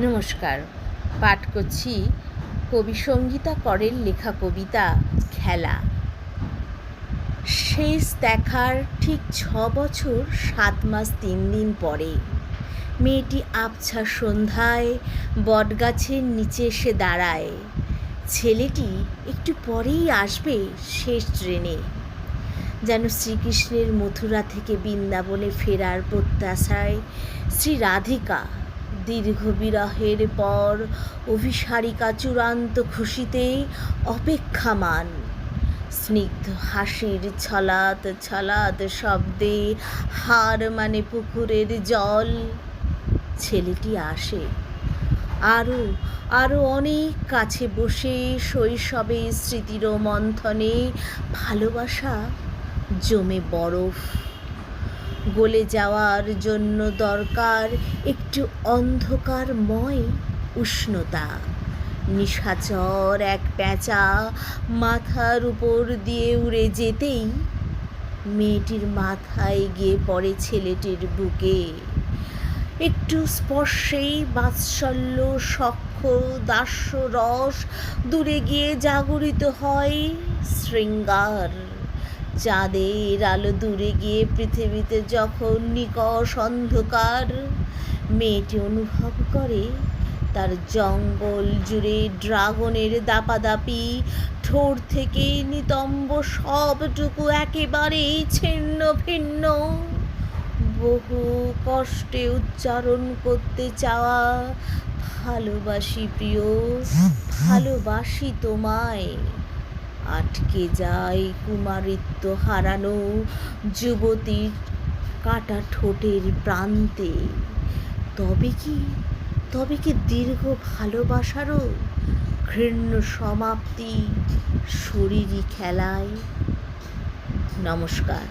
নমস্কার। পাঠ করছি কবি সঙ্গীতা করের লেখা কবিতা খেলা। শেষ দেখার ঠিক ছ বছর, সাত মাস, তিন দিন পরে। মেয়েটি আবছা সন্ধ্যায় বটগাছের নিচে এসে দাঁড়ায়। ছেলেটি একটু পরেই আসবে শেষ ট্রেনে। যেন শ্রীকৃষ্ণের মথুরা থেকে বৃন্দাবনে ফেরার প্রত্যাশায় শ্রী রাধিকা দীর্ঘ বিরহের পর অভিসারিকা চূড়ান্ত খুশিতে অপেক্ষামান। স্নিগ্ধ হাসির ছলাত ছলাত শব্দে হার মানে পুকুরের জল। ছেলেটি আসে। আরও আরও অনেক কাছে বসে শৈশবে স্মৃতির মন্থনে ভালোবাসা জমে বরফ। গলে যাওয়ার জন্য দরকার একটু অন্ধকারময় উষ্ণতা। নিশাচর এক প্যাঁচা মাথার উপর দিয়ে উড়ে যেতেই মেয়েটির মাথায় গিয়ে পড়ে ছেলেটির বুকে। একটু স্পর্শেই বাৎসল্য সক্ষ দাস্য রস দূরে গিয়ে জাগরিত হয় শৃঙ্গার। চাঁদের আলো দূরে গিয়ে পৃথিবীতে যখন নিকষ অন্ধকার মেয়েটি অনুভব করে, তার জঙ্গল জুড়ে ড্রাগনের দাপাদাপি, ঠোঁট থেকে নিতম্ব সবটুকু একেবারেই ছিন্ন ভিন্ন। বহু কষ্টে উচ্চারণ করতে চাওয়া, ভালোবাসি প্রিয়, ভালোবাসি তোমায়। আটকে যায় কুমারিত্ব হারানো যুবতীর কাটা ঠোঁটের প্রান্তে। তবে কি তবে কি দীর্ঘ ভালোবাসারও ঘৃণ্য সমাপ্তি শরীরই খেলায়? নমস্কার।